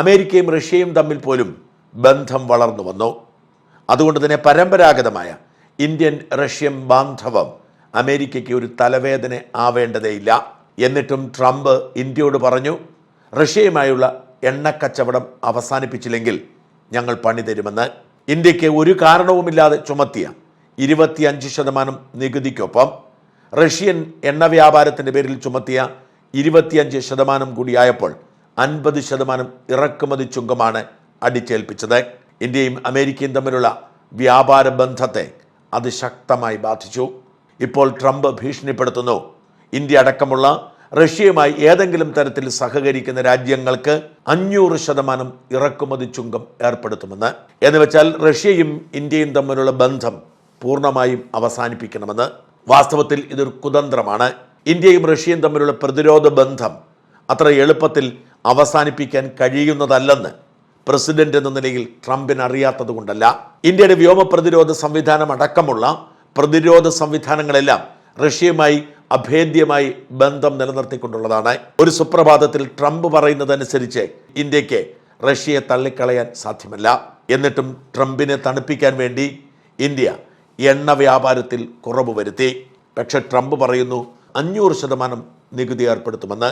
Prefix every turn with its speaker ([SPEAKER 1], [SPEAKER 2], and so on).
[SPEAKER 1] അമേരിക്കയും റഷ്യയും തമ്മിൽ പോലും ബന്ധം വളർന്നു വന്നു. അതുകൊണ്ട് തന്നെ പരമ്പരാഗതമായ ഇന്ത്യൻ റഷ്യൻ ബാന്ധവം അമേരിക്കയ്ക്ക് ഒരു തലവേദന ആവേണ്ടതേയില്ല. എന്നിട്ടും ട്രംപ് ഇന്ത്യയോട് പറഞ്ഞു റഷ്യയുമായുള്ള എണ്ണക്കച്ചവടം അവസാനിപ്പിച്ചില്ലെങ്കിൽ ഞങ്ങൾ പണി തരുമെന്ന്. ഇന്ത്യയ്ക്ക് ഒരു കാരണവുമില്ലാതെ ചുമത്തിയ ഇരുപത്തിയഞ്ച് ശതമാനം നികുതിക്കൊപ്പം റഷ്യൻ എണ്ണ വ്യാപാരത്തിന്റെ പേരിൽ ചുമത്തിയ ഇരുപത്തിയഞ്ച് ശതമാനം കൂടിയായപ്പോൾ അൻപത് ശതമാനം ഇറക്കുമതി ചുങ്കമാണ് അടിച്ചേൽപ്പിച്ചത്. ഇന്ത്യയും അമേരിക്കയും തമ്മിലുള്ള വ്യാപാര ബന്ധത്തെ അത് ശക്തമായി ബാധിച്ചു. ഇപ്പോൾ ട്രംപ് ഭീഷണിപ്പെടുത്തുന്നു. ഇന്ത്യ അടക്കമുള്ള റഷ്യയുമായി ഏതെങ്കിലും തരത്തിൽ സഹകരിക്കുന്ന രാജ്യങ്ങൾക്ക് അഞ്ഞൂറ് ശതമാനം ഇറക്കുമതി ചുങ്കം ഏർപ്പെടുത്തുമെന്ന്. എന്ന് വെച്ചാൽ റഷ്യയും ഇന്ത്യയും തമ്മിലുള്ള ബന്ധം പൂർണമായും അവസാനിപ്പിക്കണമെന്ന്. വാസ്തവത്തിൽ ഇതൊരു കുതന്ത്രമാണ്. ഇന്ത്യയും റഷ്യയും തമ്മിലുള്ള പ്രതിരോധ ബന്ധം അത്ര എളുപ്പത്തിൽ അവസാനിപ്പിക്കാൻ കഴിയുന്നതല്ലെന്ന് പ്രസിഡന്റ് എന്ന നിലയിൽ ട്രംപിന് അറിയാത്തത് കൊണ്ടല്ല. ഇന്ത്യയുടെ വ്യോമ പ്രതിരോധ സംവിധാനം അടക്കമുള്ള പ്രതിരോധ സംവിധാനങ്ങളെല്ലാം റഷ്യയുമായി അഭേദ്യമായി ബന്ധം നിലനിർത്തിക്കൊണ്ടുള്ളതാണ്. ഒരു സുപ്രഭാതത്തിൽ ട്രംപ് പറയുന്നതനുസരിച്ച് ഇന്ത്യയ്ക്ക് റഷ്യയെ തള്ളിക്കളയാൻ സാധ്യമല്ല. എന്നിട്ടും ട്രംപിനെ തണുപ്പിക്കാൻ വേണ്ടി ഇന്ത്യ എണ്ണ വ്യാപാരത്തിൽ കുറവ് വരുത്തി. പക്ഷെ ട്രംപ് പറയുന്നു അഞ്ഞൂറ് ശതമാനം നികുതി ഏർപ്പെടുത്തുമെന്ന്.